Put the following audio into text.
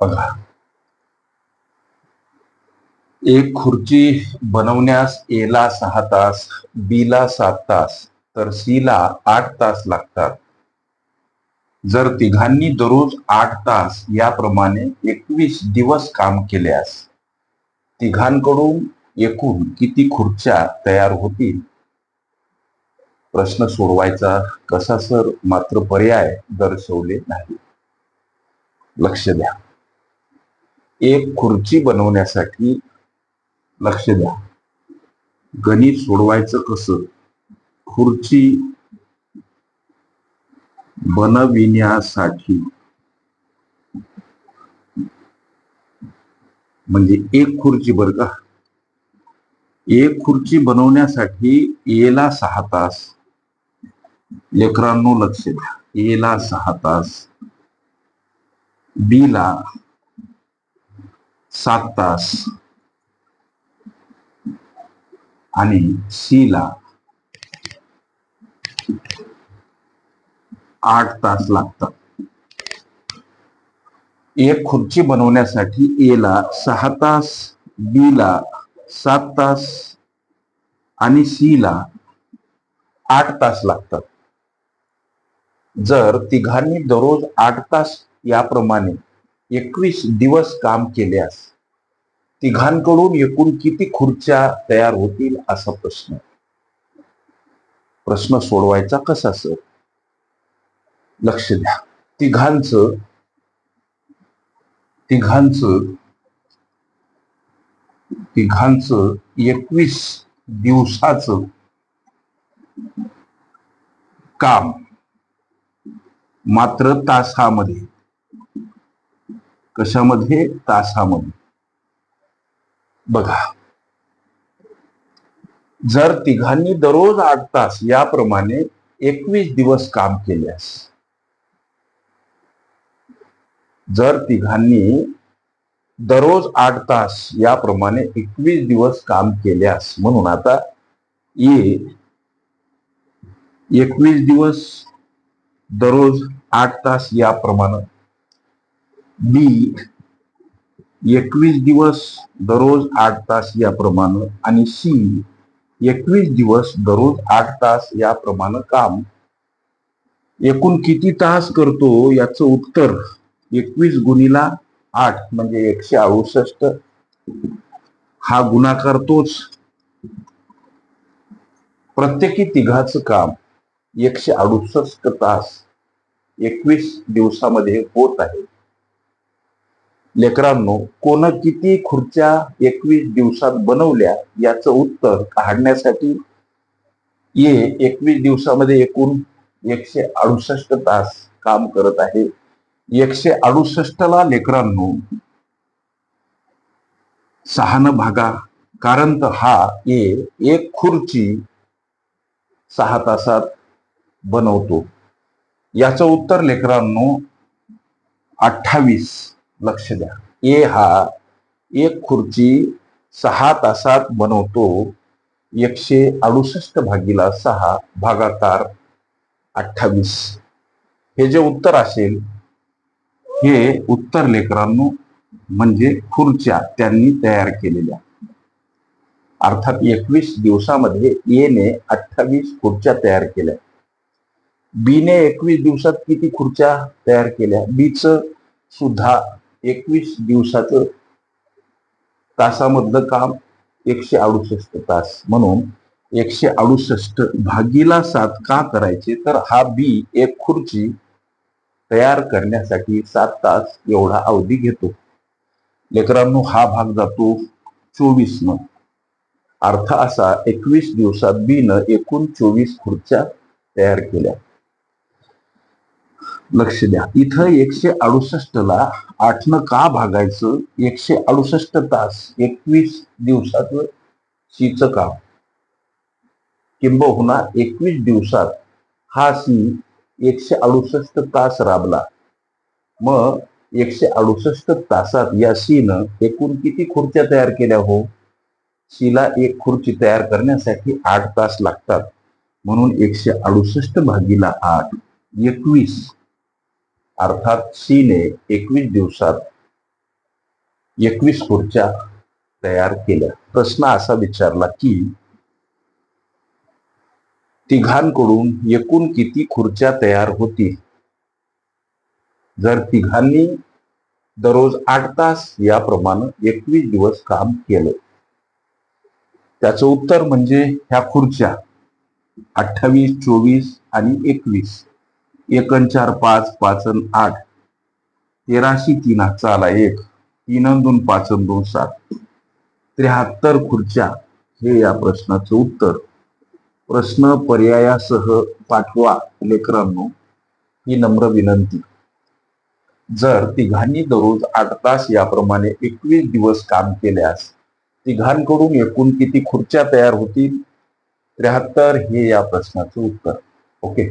बघा. एक खुर्ची बनवण्यास एला सहा तास बी ला सात तास तर सी ला आठ तास लागतात. जर तिघांनी दररोज आठ तास याप्रमाणे एकवीस दिवस काम केल्यास तिघांकडून एकूण किती खुर्च्या तयार होतील? प्रश्न सोडवायचा कसा सर? मात्र पर्याय दर्शवले नाही लक्ष द्या. एक खुर्ची बनवण्यासाठी लक्ष द्या. गणित सोडवायचं कसं? खुर्ची बनविण्यासाठी म्हणजे एक खुर्ची बर का? एक खुर्ची बनवण्यासाठी एला सहा तास. लेकरांनो लक्ष द्या. एला सहा तास. बी ला सात तास. आणि सी ला आठ तास लागतात. एक खुर्ची बनवण्यासाठी ए ला सहा तास बी ला सात तास आणि सी ला आठ तास लागतात. जर तिघांनी दररोज आठ तास याप्रमाणे एकवीस दिवस काम केल्यास तिघांकडून एकूण किती खुर्च्या तयार होतील असा प्रश्न प्रश्न सोडवायचा कसा सर? लक्ष द्या. तिघांचं तिघांचं तिघांचं एकवीस दिवसाच काम मात्र तासामध्ये कशामध्ये? तासामध्ये. बघा. जर तिघांनी दररोज आठ तास याप्रमाणे एकवीस दिवस काम केल्यास जर तिघांनी दररोज आठ तास याप्रमाणे एकवीस दिवस काम केल्यास म्हणून आता ये एकवीस दिवस दररोज आठ तास याप्रमाणे बी एकवीस दिवस दररोज आठ तास याप्रमाणे आणि सी एकवीस दिवस दररोज आठ तास याप्रमाणे काम. एकूण किती तास करतो याचं उत्तर एकवीस गुणीला आठ म्हणजे एकशे अडुसष्ट. हा गुणाकार तोच. प्रत्येकी तिघाचं काम एकशे अडुसष्ट तास एकवीस दिवसामध्ये होत आहे. लेकरांनो कोण किती खुर्च्या एकवीस दिवसात बनवल्या याचं उत्तर काढण्यासाठी ये एकवीस दिवसामध्ये एकूण एकशे अडुसष्ट तास काम करत आहे. एकशे अडुसष्ट ला लेकरांनो सहानं भागा कारण तर हा ए एक खुर्ची सहा तासात बनवतो. याचं उत्तर लेकरांनो अठ्ठावीस लक्ष द्या. ए हा एक खुर्ची सहा तासात बनवतो. एकशे अडुसष्ट भागीला सहा भागाकार अठ्ठावीस. हे जे उत्तर असेल हे उत्तर लेकरांनो म्हणजे खुर्च्या त्यांनी तयार केलेल्या. अर्थात एकवीस दिवसामध्ये एने अठ्ठावीस खुर्च्या तयार केल्या. बीने एकवीस दिवसात किती खुर्च्या तयार केल्या? बीच सुद्धा एकवीस दिवसाचं तासामधलं काम एकशे अडुसष्ट तास. म्हणून एकशे अडुसष्ट भागीला सात का करायचे? तर हा बी एक खुर्ची तयार करण्यासाठी सात तास एवढा अवधी घेतो. लेकरांनो हा भाग जातो चोवीस न अर्थ असा एकवीस दिवसात बी न एकूण चोवीस खुर्च्या तयार केल्या. लक्ष द्या. इथं एकशे अडुसष्ट ला आठ का भागायचं? एकशे अडुसष्ट तास एकवीस दिवसात सीच काम. किंबहुना एकवीस दिवसात. हा सी एकशे अडुसष्ट तास राबला. मग एकशे अडुसष्ट तासात या सीनं एकूण किती खुर्च्या तयार केल्या हो? सीला एक खुर्ची तयार करण्यासाठी आठ तास लागतात. म्हणून एकशे अडुसष्ट भागीला आठ एकवीस. अर्थात सीने एकवीस दिवसात एकवीस खुर्च्या तयार केल्या. प्रश्न असा विचारला की तिघांकडून एकूण किती खुर्च्या तयार होतील? जर तिघांनी दररोज आठ तास याप्रमाणे एकवीस दिवस काम केलं त्याचं उत्तर म्हणजे ह्या खुर्च्या अठ्ठावीस चोवीस आणि एकवीस. एकन चार पाच पाचन आठ. तेराशे तीन चाला एक. तीन दोन पाच दोन सात. त्र्याहत्तर खुर्च्या. हे या प्रश्नाचं उत्तर. प्रश्न पर्यायासह पाठवा लेकरांनो. ही नम्र विनंती. जर तिघांनी दररोज आठ तास याप्रमाणे एकवीस दिवस काम केल्यास तिघांकडून एकूण किती खुर्च्या तयार होतील? त्र्याहत्तर हे या प्रश्नाचं उत्तर. ओके?